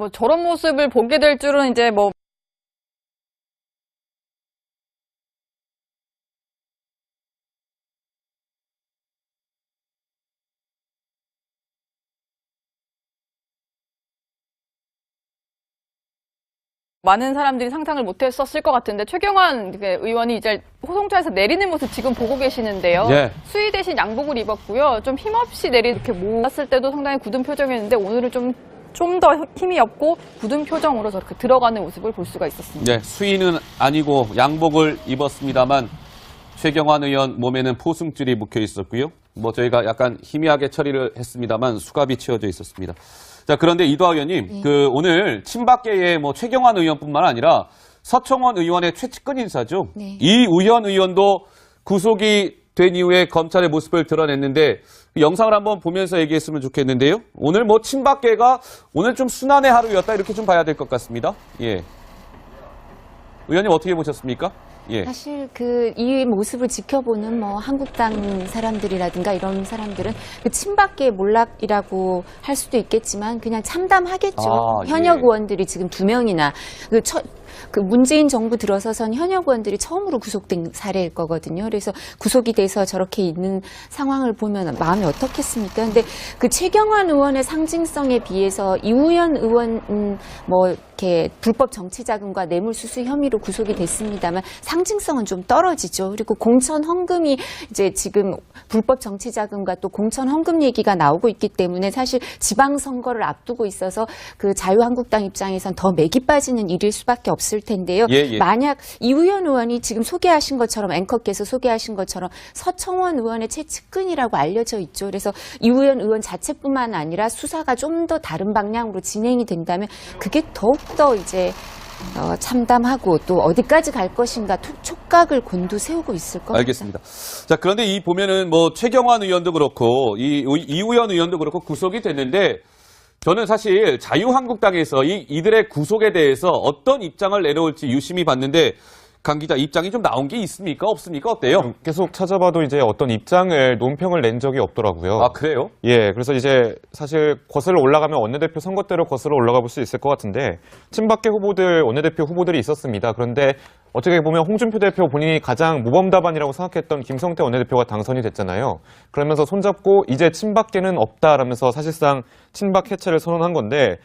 뭐 저런 모습을 보게 될 줄은 이제 뭐 많은 사람들이 상상을 못했었을 것 같은데 최경환 그 의원이 이제 호송차에서 내리는 모습 지금 보고 계시는데요. 예. 수의 대신 양복을 입었고요. 좀 힘없이 내리 이렇게 모았을 때도 상당히 굳은 표정이었는데 오늘은 좀 좀 더 힘이 없고 굳은 표정으로 저렇게 들어가는 모습을 볼 수가 있었습니다. 네, 수위는 아니고 양복을 입었습니다만 최경환 의원 몸에는 포승줄이 묶여 있었고요. 뭐 저희가 약간 희미하게 처리를 했습니다만 수갑이 채워져 있었습니다. 자, 그런데 이도하 의원님, 그 오늘 친박계의 뭐 최경환 의원뿐만 아니라 서청원 의원의 최측근 인사죠. 네. 이 우현 의원도 구속이 된 이후에 검찰의 모습을 드러냈는데 그 영상을 한번 보면서 얘기했으면 좋겠는데요. 오늘 뭐 친박계가 오늘 좀 순환의 하루였다 이렇게 좀 봐야 될 것 같습니다. 예. 의원님 어떻게 보셨습니까? 예. 사실 그 이 모습을 지켜보는 뭐 한국당 사람들이라든가 이런 사람들은 그 친박계 몰락이라고 할 수도 있겠지만 그냥 참담하겠죠. 아, 현역 예. 의원들이 지금 두 명이나 그, 처, 그 문재인 정부 들어서선 현역 의원들이 처음으로 구속된 사례일 거거든요. 그래서 구속이 돼서 저렇게 있는 상황을 보면 마음이 어떻겠습니까? 근데 그 최경환 의원의 상징성에 비해서 이우현 의원 음, 뭐 이렇게 불법 정치 자금과 뇌물 수수 혐의로 구속이 됐습니다만 상징성은 좀 떨어지죠. 그리고 공천 헌금이 이제 지금 불법 정치 자금과 또 공천 헌금 얘기가 나오고 있기 때문에 사실 지방 선거를 앞두고 있어서 그 자유한국당 입장에선 더 맥이 빠지는 일일 수밖에 없을 텐데요. 예, 예. 만약 이우현 의원이 지금 소개하신 것처럼 앵커께서 소개하신 것처럼 서청원 의원의 최측근이라고 알려져 있죠. 그래서 이우현 의원 자체뿐만 아니라 수사가 좀 더 다른 방향으로 진행이 된다면 그게 더욱더 이제 어, 참담하고 또 어디까지 갈 것인가 촉- 촉각을 곤두세우고 있을 겁니다. 알겠습니다. 자, 그런데 이 보면은 뭐 최경환 의원도 그렇고 이 이우현 의원도 그렇고 구속이 됐는데 저는 사실 자유한국당에서 이 이들의 구속에 대해서 어떤 입장을 내놓을지 유심히 봤는데 강 기자 입장이 좀 나온 게 있습니까? 없습니까? 어때요? 계속 찾아봐도 이제 어떤 입장을 논평을 낸 적이 없더라고요. 아, 그래요? 예, 그래서 이제 사실 거슬러 올라가면 원내대표 선거 때로 거슬러 올라가 볼 수 있을 것 같은데 친박계 후보들 원내대표 후보들이 있었습니다. 그런데 어떻게 보면 홍준표 대표 본인이 가장 모범 답안이라고 생각했던 김성태 원내대표가 당선이 됐잖아요. 그러면서 손잡고 이제 친박계는 없다라면서 사실상 친박 해체를 선언한 건데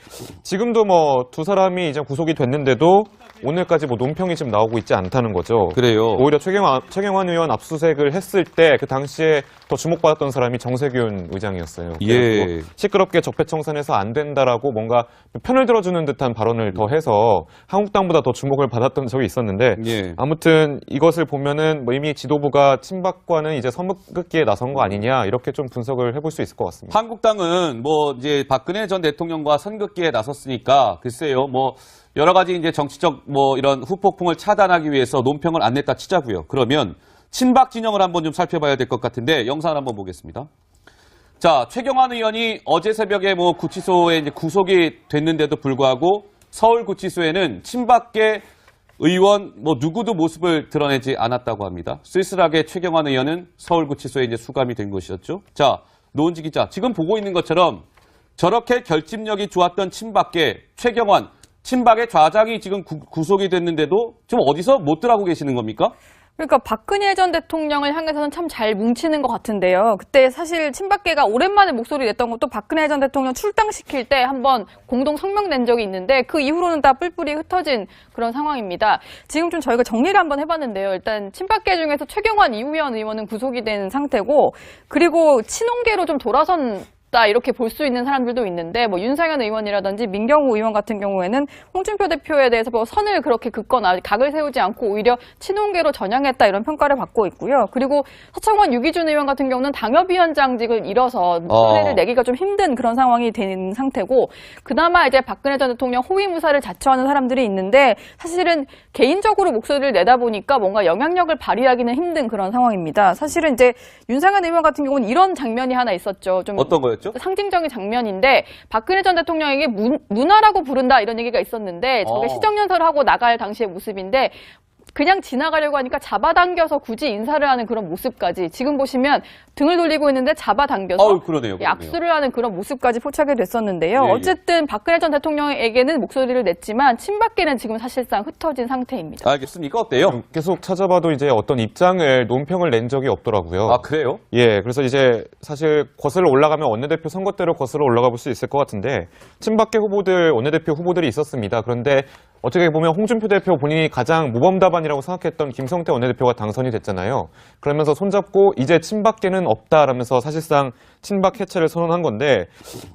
지금도 뭐 두 사람이 이제 구속이 됐는데도 오늘까지 뭐 논평이 지금 나오고 있지 않다는 거죠. 그래요. 오히려 최경환, 최경환 의원 압수수색을 했을 때 그 당시에 더 주목받았던 사람이 정세균 의장이었어요. 예. 그래가지고 시끄럽게 적폐청산해서 안 된다라고 뭔가 편을 들어주는 듯한 발언을 더 해서 한국당보다 더 주목을 받았던 적이 있었는데 예. 아무튼 이것을 보면은 뭐 이미 지도부가 친박과는 이제 선긋기에 나선 거 아니냐 이렇게 좀 분석을 해볼 수 있을 것 같습니다. 한국당은 뭐 이제 박근혜 전 대통령과 선긋기에 나섰으니까 글쎄요 뭐 여러 가지 이제 정치적 뭐 이런 후폭풍을 차단하기 위해서 논평을 안 냈다 치자고요. 그러면 친박 진영을 한번 좀 살펴봐야 될 것 같은데 영상을 한번 보겠습니다. 자 최경환 의원이 어제 새벽에 뭐 구치소에 이제 구속이 됐는데도 불구하고 서울 구치소에는 친박계 의원 뭐 누구도 모습을 드러내지 않았다고 합니다. 쓸쓸하게 최경환 의원은 서울 구치소에 이제 수감이 된 것이었죠. 자 노은지 기자 지금 보고 있는 것처럼 저렇게 결집력이 좋았던 친박계 최경환 친박의 좌장이 지금 구, 구속이 됐는데도 지금 어디서 못 들어가고 계시는 겁니까? 그러니까 박근혜 전 대통령을 향해서는 참 잘 뭉치는 것 같은데요. 그때 사실 친박계가 오랜만에 목소리 냈던 것도 박근혜 전 대통령 출당시킬 때 한번 공동 성명 낸 적이 있는데 그 이후로는 다 뿔뿔이 흩어진 그런 상황입니다. 지금 좀 저희가 정리를 한번 해봤는데요. 일단 친박계 중에서 최경환, 이우현 의원은 구속이 된 상태고 그리고 친홍계로 좀 돌아선 다 이렇게 볼 수 있는 사람들도 있는데 뭐 윤상현 의원이라든지 민경우 의원 같은 경우에는 홍준표 대표에 대해서 뭐 선을 그렇게 긋거나 각을 세우지 않고 오히려 친홍계로 전향했다 이런 평가를 받고 있고요. 그리고 서청원 유기준 의원 같은 경우는 당협위원장직을 잃어서 어. 선례를 내기가 좀 힘든 그런 상황이 된 상태고 그나마 이제 박근혜 전 대통령 호위무사를 자처하는 사람들이 있는데 사실은 개인적으로 목소리를 내다 보니까 뭔가 영향력을 발휘하기는 힘든 그런 상황입니다. 사실은 이제 윤상현 의원 같은 경우는 이런 장면이 하나 있었죠. 좀 어떤 거였죠? 상징적인 장면인데 박근혜 전 대통령에게 문, 문화라고 부른다 이런 얘기가 있었는데 저게 어. 시정연설을 하고 나갈 당시의 모습인데 그냥 지나가려고 하니까 잡아당겨서 굳이 인사를 하는 그런 모습까지 지금 보시면 등을 돌리고 있는데 잡아당겨서 어우, 그러네요. 예, 그러네요. 악수를 하는 그런 모습까지 포착이 됐었는데요. 예, 예. 어쨌든 박근혜 전 대통령에게는 목소리를 냈지만 친박계는 지금 사실상 흩어진 상태입니다. 알겠습니까? 어때요? 계속 찾아봐도 이제 어떤 입장을 논평을 낸 적이 없더라고요. 아, 그래요? 예, 그래서 이제 사실 거슬러 올라가면 원내대표 선거대로 거슬러 올라가 볼 수 있을 것 같은데 친박계 후보들 원내대표 후보들이 있었습니다. 그런데 어떻게 보면 홍준표 대표 본인이 가장 모범 답안이라고 생각했던 김성태 원내대표가 당선이 됐잖아요. 그러면서 손잡고 이제 친박계는 없다라면서 사실상 친박 해체를 선언한 건데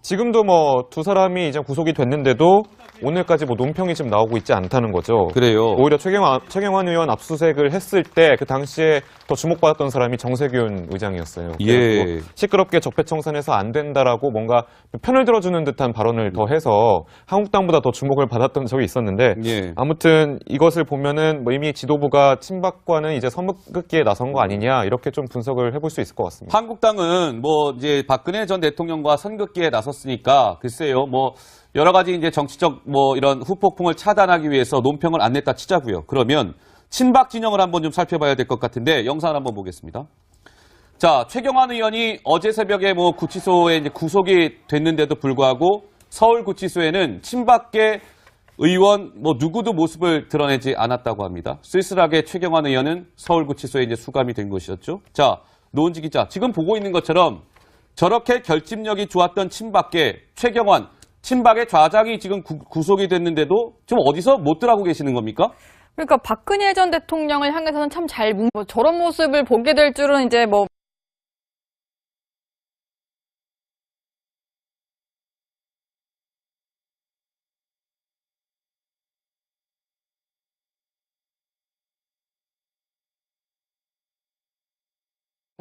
지금도 뭐 두 사람이 이제 구속이 됐는데도 오늘까지 뭐 논평이 지금 나오고 있지 않다는 거죠. 그래요. 오히려 최경환, 최경환 의원 압수수색을 했을 때 그 당시에 더 주목받았던 사람이 정세균 의장이었어요. 예. 시끄럽게 적폐청산해서 안 된다라고 뭔가 편을 들어주는 듯한 발언을 더 해서 한국당보다 더 주목을 받았던 적이 있었는데 예. 아무튼 이것을 보면은 뭐 이미 지도부가 친박과는 이제 선긋기에 나선 거 아니냐 이렇게 좀 분석을 해볼 수 있을 것 같습니다. 한국당은 뭐 이제 박근혜 전 대통령과 선긋기에 나섰으니까 글쎄요 뭐 여러 가지 이제 정치적 뭐 이런 후폭풍을 차단하기 위해서 논평을 안 냈다 치자고요. 그러면 친박 진영을 한번 좀 살펴봐야 될 것 같은데 영상을 한번 보겠습니다. 자 최경환 의원이 어제 새벽에 뭐 구치소에 이제 구속이 됐는데도 불구하고 서울 구치소에는 친박계 의원 뭐 누구도 모습을 드러내지 않았다고 합니다. 쓸쓸하게 최경환 의원은 서울 구치소에 이제 수감이 된 것이었죠. 자 노은지 기자 지금 보고 있는 것처럼 저렇게 결집력이 좋았던 친박계 최경환 친박의 좌장이 지금 구, 구속이 됐는데도 좀 어디서 못 들어가고 계시는 겁니까? 그러니까 박근혜 전 대통령을 향해서는 참잘 뭉, 뭐 저런 모습을 보게 될 줄은 이제 뭐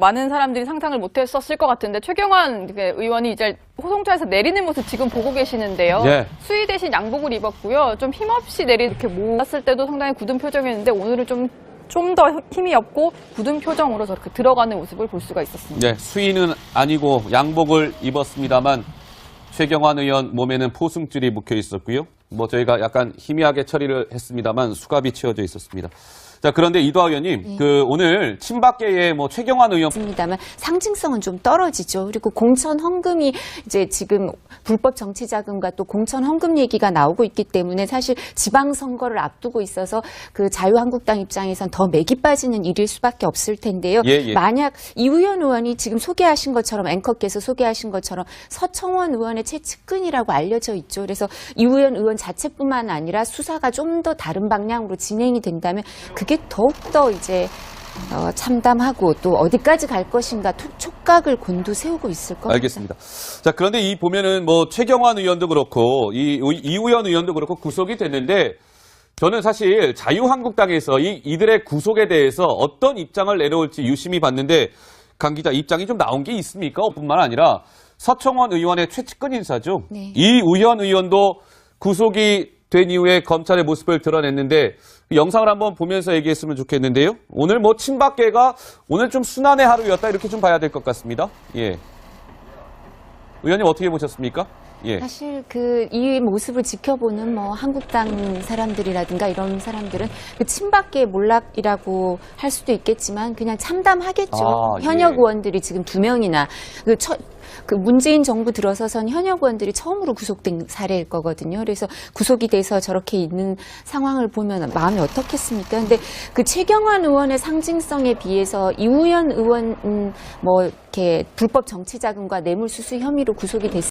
많은 사람들이 상상을 못했었을 것 같은데 최경환 그 의원이 이제 호송차에서 내리는 모습 지금 보고 계시는데요. 예. 수의 대신 양복을 입었고요. 좀 힘없이 내리 이렇게 모았을 때도 상당히 굳은 표정이었는데 오늘은 좀 좀 더 힘이 없고 굳은 표정으로 저렇게 들어가는 모습을 볼 수가 있었습니다. 네, 수의는 아니고 양복을 입었습니다만 최경환 의원 몸에는 포승줄이 묶여 있었고요. 뭐 저희가 약간 희미하게 처리를 했습니다만 수갑이 채워져 있었습니다. 자, 그런데 이도하 의원님, 그 오늘 친박계의 뭐 최경환 의원 있습니다만 상징성은 좀 떨어지죠. 그리고 공천 헌금이 이제 지금 불법 정치 자금과 또 공천 헌금 얘기가 나오고 있기 때문에 사실 지방 선거를 앞두고 있어서 그 자유한국당 입장에선 더 맥이 빠지는 일일 수밖에 없을 텐데요. 예, 예. 만약 이우현 의원이 지금 소개하신 것처럼 앵커께서 소개하신 것처럼 서청원 의원의 최측근이라고 알려져 있죠. 그래서 이우현 의원 자체뿐만 아니라 수사가 좀 더 다른 방향으로 진행이 된다면 그게 더욱더 이제 어, 참담하고 또 어디까지 갈 것인가 투- 촉각을 곤두세우고 있을 겁니다. 알겠습니다. 자, 그런데 이 보면은 뭐 최경환 의원도 그렇고 이 이우현 의원도 그렇고 구속이 됐는데 저는 사실 자유한국당에서 이 이들의 구속에 대해서 어떤 입장을 내놓을지 유심히 봤는데 강 기자 입장이 좀 나온 게 있습니까? 뿐만 아니라 서청원 의원의 최측근 인사죠. 네. 이우현 의원도 구속이 된 이후에 검찰의 모습을 드러냈는데 그 영상을 한번 보면서 얘기했으면 좋겠는데요. 오늘 뭐 친박계가 오늘 좀 순환의 하루였다 이렇게 좀 봐야 될 것 같습니다. 예. 의원님 어떻게 보셨습니까? 예. 사실 그 이 모습을 지켜보는 뭐 한국당 사람들이라든가 이런 사람들은 그 친박계 몰락이라고 할 수도 있겠지만 그냥 참담하겠죠. 아, 예. 현역 의원들이 지금 두 명이나 그, 처, 그 문재인 정부 들어서선 현역 의원들이 처음으로 구속된 사례일 거거든요. 그래서 구속이 돼서 저렇게 있는 상황을 보면 마음이 어떻겠습니까? 근데 그 최경환 의원의 상징성에 비해서 이우현 의원 음, 뭐 이렇게 불법 정치 자금과 뇌물 수수 혐의로 구속이 됐